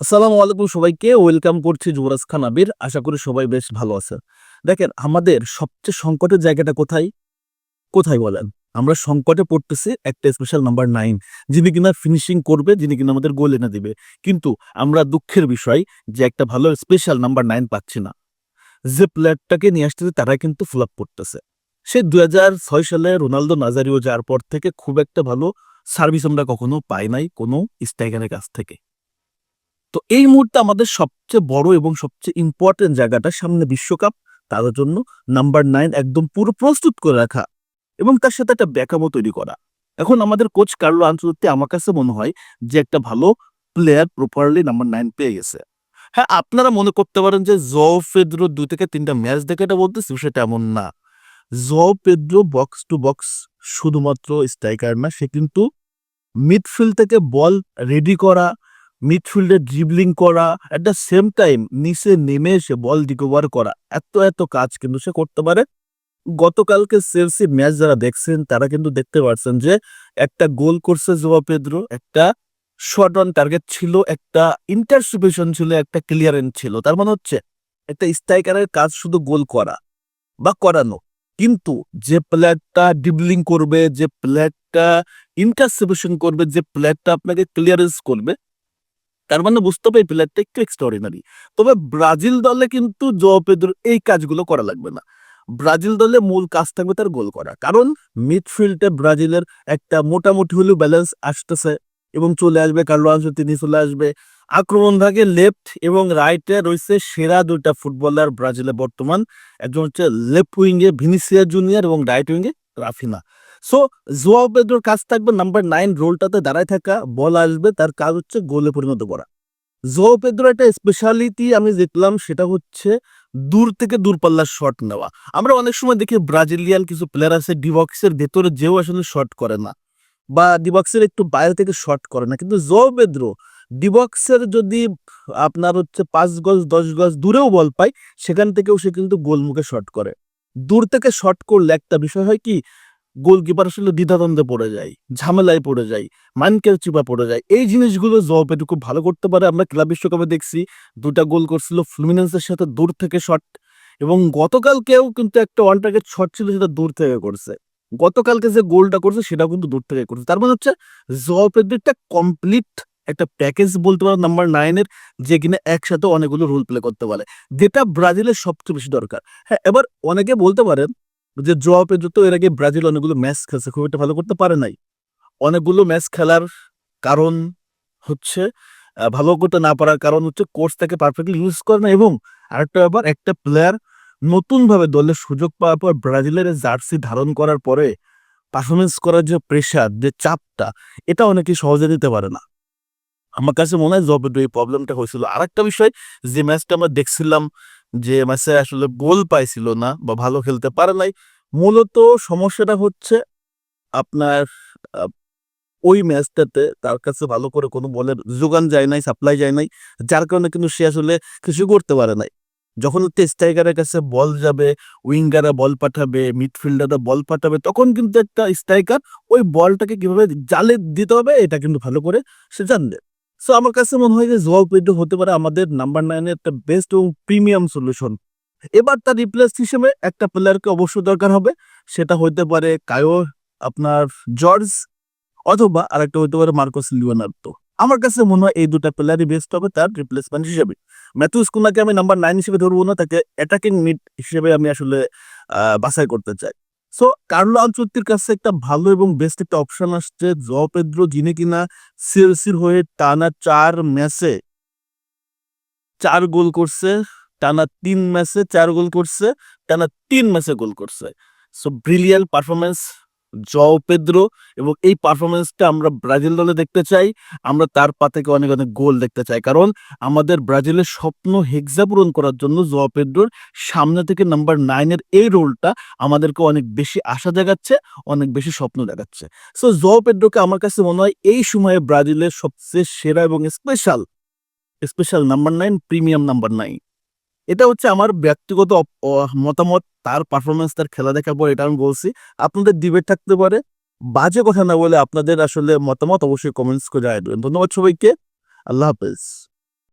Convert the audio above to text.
আসসালামু আলাইকুম সবাইকে, ওয়েলকাম করছি যুবরাজ খান আবির। আশা করি সবাই বেশ ভালো আছে দেখেন, আমাদের সবচেয়ে সংকটের জায়গাটা কোথায়? কোথায় বলেন? আমরা সংকটে পড়তেছি একটা স্পেশাল নাম্বার নাইন যিনি কিনা ফিনিশিং করবে, যিনি কিনা আমাদের গোল এনে দিবে। কিন্তু আমরা দুঃখের বিষয় যে একটা ভালো স্পেশাল নাম্বার নাইন পাচ্ছি না। যে প্লেয়ারটাকে নিয়ে আসতেছে, তারা কিন্তু ফ্লপ করতেছে। সে ছয় সালে রোনালদো নাজারিও যাওয়ার পর থেকে খুব একটা ভালো সার্ভিস আমরা কখনো পাই নাই কোনো স্ট্রাইকারের কাছ থেকে। তো এই মুহূর্তে আমাদের সবচেয়ে বড় এবং সবচেয়ে ইম্পর্টেন্ট জায়গাটা সামনে বিশ্বকাপ, তার জন্য নাম্বার নাইন একদম পুরো প্রস্তুত করে রাখা এবং তার সাথে একটা ব্যাকআপও তৈরি করা। এখন আমাদের কোচ কার্লো আনচলতি আমার কাছে মনে হয় যে একটা ভালো প্লেয়ার প্রপারলি নাম্বার নাইন পেয়ে গেছে। হ্যাঁ আপনারা মনে করতে পারেন যে জ পেদ্রো দুই থেকে তিনটা ম্যাচ দেখে এটা বলতেছি, সেটা এমন না। João Pedro box to box শুধুমাত্র স্ট্রাইকার না, সে কিন্তু মিডফিল্ড থেকে বল রেডি করা মিডফিল্ডে ড্রিবলিং করা এট দ্য সেম টাইম নিচে নেমে এসে বল রিকভার করা, এত এত কাজ কিন্তু সে করতে পারে। গতকালকে সেলসি ম্যাচ যারা দেখছেন, তারা কিন্তু দেখতে পাচ্ছেন যে একটা গোল করছে জোয়া পেদ্রো, একটা শর্ট অন টার্গেট ছিল, একটা ইন্টারসিপেশন ছিল, একটা ক্লিয়ারেন্স ছিল। তার মানে হচ্ছে একটা স্ট্রাইকারের কাজ শুধু গোল করা বা করানো। কিন্তু যে প্লেয়ারটা ডিবলিং করবে, যে প্লেয়ারটা ইন্টারসিপেশন করবে, যে প্লেয়ারটা আপনাকে ক্লিয়ারেন্স করবে তার মানে বুঝতে এই প্লেয়ারটা একটু এক্সট্রাঅর্ডিনারি তবে ব্রাজিল দলে কিন্তু জো পেদ্রোর এই কাজগুলো করা লাগবে না। ব্রাজিল দলে মূল কাজ থাকবে তার গোল করা। কারণ মিডফিল্ডে ব্রাজিলের একটা মোটামুটি হলেও ব্যালেন্স আসতেছে এবং চলে আসবে, কার্লো তিনি চলে আসবে। আক্রমণ ভাগে লেফট এবং রাইটে রয়েছে সেরা দুইটা ফুটবলার ব্রাজিলে বর্তমান। একজন হচ্ছে লেফট উইঙ্গে ভিনিসিয়া জুনিয়র এবং রাইট উইঙ্গে রাফিনা। সো জোয়াও পেদ্রোর কাজ থাকবে। নাম্বার নাইন রোলটাতে দাঁড়ায় থাকা। বল আসবে, তার কাজ হচ্ছে গোলে পরিণত করা। জোয়াও পেদ্রোর একটা স্পেশালিটি আমি দেখলাম, সেটা হচ্ছে দূর থেকে দূরপাল্লার শট নেওয়া। আমরা অনেক সময় দেখি ব্রাজিলিয়ান কিছু প্লেয়ার আছে ডিবক্সের ভেতরে যেও আসলে শট করে না। বা ডিবক্সের একটু বাইরে থেকে শট করে না। কিন্তু জো পেদ্রো ডিবক্সের যদি আপনার হচ্ছে পাঁচ গজ, দশ গজ দূরেও বল পায়, সেখান থেকেও সে কিন্তু গোলমুখে শট করে। দূর থেকে শট করলে একটা বিষয় হয় কি গোলকিপার আসলে দ্বিধাদ্বন্দ্বে পড়ে যায়, ঝামেলায় পড়ে যায় মানকের চিপা পড়ে যায়। এই জিনিসগুলো জবেটু খুব ভালো করতে পারে। আমরা ক্লাব বিশ্বকাপে দেখছি দুটা গোল করছিল ফ্লুমিনেন্সের সাথে দূর থেকে শট এবং গতকালকেও কিন্তু একটা ওয়ান টার্গেট শট ছিল সেটা দূর থেকে করছে। গতকালকে যে গোলটা করছে সেটাও কিন্তু দূর থেকে করছে। তার মানে হচ্ছে জবেটুটা কমপ্লিট একটা প্যাকেজ বলতে পারো নাম্বার নাইনের যে কিনা একসাথে অনেকগুলো রোল প্লে করতে পারে। যেটা ব্রাজিলের সবচেয়ে বেশি দরকার। হ্যাঁ এবার অনেকে বলতে পারেন যে জোয়া পেদ্রো তো এর আগে ব্রাজিল অনেকগুলো ম্যাচ খেলছে, খুব একটা ভালো করতে পারে নাই। অনেকগুলো ম্যাচ খেলার কারণ হচ্ছে ভালো করতে না পারার কারণ হচ্ছে তাকে পারফেক্টলি ইউজ করে না এবং আরেকটা ব্যাপার, একটা প্লেয়ার নতুন ভাবে দলের সুযোগ পাওয়ার পর ব্রাজিলের জার্সি ধারণ করার পরে পারফরমেন্স করার যে প্রেশার যে চাপটা, এটা অনেকে সহজে দিতে পারে না। আমার কাছে মনে হয় জবের এই প্রবলেমটা হয়েছিল। আরেকটা বিষয়, যে ম্যাচটা আমরা দেখছিলাম যে ম্যাচে আসলে গোল পাইছিল না বা ভালো খেলতে পারে নাই। মূলত সমস্যাটা হচ্ছে আপনার ওই ম্যাচটাতে তার কাছে ভালো করে কোনো বলের যোগান যায় নাই, সাপ্লাই যায় নাই, যার কারণে কিন্তু সে আসলে কিছু করতে পারে নাই। যখন হচ্ছে স্ট্রাইকারের কাছে বল যাবে, উইঙ্গাররা বল পাঠাবে, মিডফিল্ডাররা বল পাঠাবে, তখন কিন্তু একটা স্ট্রাইকার ওই বলটাকে কীভাবে জালে দিতে হবে, এটা কিন্তু ভালো করে সে জানবে। সো আমার কাছে মনে হয় যে পেড্রো হতে পারে আমাদের নাম্বার নাইনের একটা বেস্ট এবং প্রিমিয়াম সলিউশন এবার তার রিপ্লেস হিসেবে একটা প্লেয়ারকে অবশ্যই দরকার হবে। সেটা হইতে পারে কায়ো, আপনার জর্জ, অথবা আরেকটা হইতে পারে মার্কোস লিওনার্দো। আমার কাছে মনে হয় এই দুটা প্লেয়ারই বেস্ট হবে তার রিপ্লেসমেন্ট হিসেবে। ম্যাথুস কুনাকে আমি নাম্বার নাইন হিসেবে ধরবো না, তাকে অ্যাটাকিং মিড হিসেবে আমি আসলে বাছাই করতে চাই। সো কার্লো আনচত্তির কাছে একটা ভালো এবং বেস্ট একটা অপশন আসছে জ পেদ্রো যিনি কিনা সিরসির হয়ে টানা চার ম্যাচে চার গোল করছে, টানা তিন ম্যাচে চার গোল করছে, টানা তিন ম্যাচে গোল করছে। So brilliant performance João Pedro এবং এই পারফরমেন্সটা আমরা ব্রাজিল দলে দেখতে চাই। আমরা তার পা থেকে অনেক অনেক গোল দেখতে চাই। কারণ আমাদের ব্রাজিলের স্বপ্ন হেক্সা পূরণ করার জন্য জও পেদ্রোর সামনে থেকে নাম্বার নাইনের এই রোলটা আমাদেরকে অনেক বেশি আশা দেখাচ্ছে অনেক বেশি স্বপ্ন দেখাচ্ছে সো জও পেদ্রোকে আমার কাছে মনে হয় এই সময়ে ব্রাজিলের সবচেয়ে সেরা এবং special special number nine premium number nine এটা হচ্ছে আমার ব্যক্তিগত মতামত, তার পারফরমেন্স তার খেলা দেখার পর এটা আমি বলছি। আপনাদের ডিবেট থাকতে পারে, বাজে কথা না বলে আপনাদের আসলে মতামত অবশ্যই কমেন্টস করে জানাবেন। ধন্যবাদ সবাইকে, আল্লাহ হাফেজ।